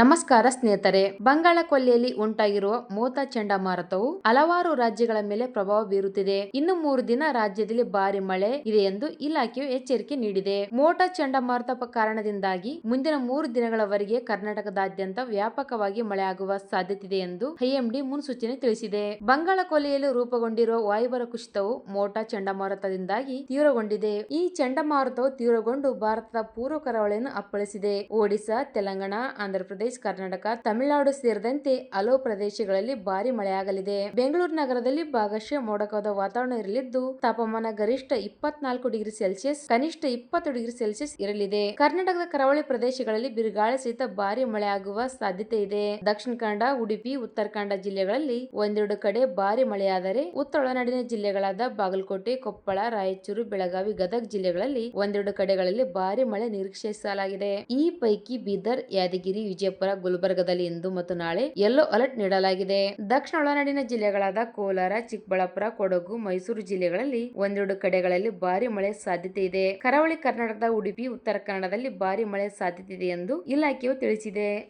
ನಮಸ್ಕಾರ ಸ್ನೇಹಿತರೆ. ಬಂಗಾಳ ಕೊಲ್ಲಿಯಲ್ಲಿ ಉಂಟಾಗಿರುವ ಮೋತಾ ಚಂಡಮಾರುತವು ಹಲವಾರು ರಾಜ್ಯಗಳ ಮೇಲೆ ಪ್ರಭಾವ ಬೀರುತ್ತಿದೆ. ಇನ್ನು ಮೂರು ದಿನ ರಾಜ್ಯದಲ್ಲಿ ಭಾರಿ ಮಳೆ ಇದೆ ಎಂದು ಇಲಾಖೆಯು ಎಚ್ಚರಿಕೆ ನೀಡಿದೆ. ಮೋಟಾ ಚಂಡಮಾರುತ ಕಾರಣದಿಂದಾಗಿ ಮುಂದಿನ ಮೂರು ದಿನಗಳವರೆಗೆ ಕರ್ನಾಟಕದಾದ್ಯಂತ ವ್ಯಾಪಕವಾಗಿ ಮಳೆಯಾಗುವ ಸಾಧ್ಯತೆ ಇದೆ ಎಂದು ಐಎಂಡಿ ಮುನ್ಸೂಚನೆ ತಿಳಿಸಿದೆ. ಬಂಗಾಳ ಕೊಲ್ಲಿಯಲ್ಲಿ ರೂಪುಗೊಂಡಿರುವ ವಾಯುಭರ ಕುಸಿತವು ಮೋಟಾ ಚಂಡಮಾರುತದಿಂದಾಗಿ ತೀವ್ರಗೊಂಡಿದೆ. ಈ ಚಂಡಮಾರುತವು ತೀವ್ರಗೊಂಡು ಭಾರತದ ಪೂರ್ವ ಕರಾವಳಿಯನ್ನು ಅಪ್ಪಳಿಸಿದೆ. ಒಡಿಶಾ, ತೆಲಂಗಾಣ ಆಂಧ್ರಪ್ರದೇಶ ಕರ್ನಾಟಕ, ತಮಿಳುನಾಡು ಸೇರಿದಂತೆ ಹಲವು ಪ್ರದೇಶಗಳಲ್ಲಿ ಭಾರಿ ಮಳೆಯಾಗಲಿದೆ. ಬೆಂಗಳೂರು ನಗರದಲ್ಲಿ ಭಾಗಶಃ ಮೋಡಕವಾದ ವಾತಾವರಣ ಇರಲಿದ್ದು, ತಾಪಮಾನ ಗರಿಷ್ಠ ಇಪ್ಪತ್ನಾಲ್ಕು ಡಿಗ್ರಿ ಸೆಲ್ಸಿಯಸ್, ಕನಿಷ್ಠ ಇಪ್ಪತ್ತು ಡಿಗ್ರಿ ಸೆಲ್ಸಿಯಸ್ ಇರಲಿದೆ. ಕರ್ನಾಟಕದ ಕರಾವಳಿ ಪ್ರದೇಶಗಳಲ್ಲಿ ಬಿರುಗಾಳಿ ಸಹಿತ ಭಾರಿ ಮಳೆಯಾಗುವ ಸಾಧ್ಯತೆ ಇದೆ. ದಕ್ಷಿಣ ಕನ್ನಡ, ಉಡುಪಿ ಉತ್ತರ ಕನ್ನಡ ಜಿಲ್ಲೆಗಳಲ್ಲಿ ಒಂದೆರಡು ಕಡೆ ಭಾರಿ ಮಳೆಯಾದರೆ, ಉತ್ತರ ಒಳನಾಡಿನ ಜಿಲ್ಲೆಗಳಾದ ಬಾಗಲಕೋಟೆ, ಕೊಪ್ಪಳ, ರಾಯಚೂರು, ಬೆಳಗಾವಿ, ಗದಗ ಜಿಲ್ಲೆಗಳಲ್ಲಿ ಒಂದೆರಡು ಕಡೆಗಳಲ್ಲಿ ಭಾರಿ ಮಳೆ ನಿರೀಕ್ಷಿಸಲಾಗಿದೆ. ಈ ಪೈಕಿ ಬೀದರ್, ಯಾದಗಿರಿ ವಿಜಯಪುರ, ಗುಲ್ಬರ್ಗದಲ್ಲಿ ಇಂದು ಮತ್ತು ನಾಳೆ ಯೆಲ್ಲೋ ಅಲರ್ಟ್ ನೀಡಲಾಗಿದೆ. ದಕ್ಷಿಣ ಒಳನಾಡಿನ ಜಿಲ್ಲೆಗಳಾದ ಕೋಲಾರ, ಚಿಕ್ಕಬಳ್ಳಾಪುರ, ಕೊಡಗು, ಮೈಸೂರು ಜಿಲ್ಲೆಗಳಲ್ಲಿ ಒಂದೆರಡು ಕಡೆಗಳಲ್ಲಿ ಭಾರಿ ಮಳೆ ಸಾಧ್ಯತೆ ಇದೆ. ಕರಾವಳಿ ಕರ್ನಾಟಕದ ಉಡುಪಿ, ಉತ್ತರ ಕನ್ನಡದಲ್ಲಿ ಭಾರಿ ಮಳೆ ಸಾಧ್ಯತೆ ಇದೆ ಎಂದು ಇಲಾಖೆಯು ತಿಳಿಸಿದೆ.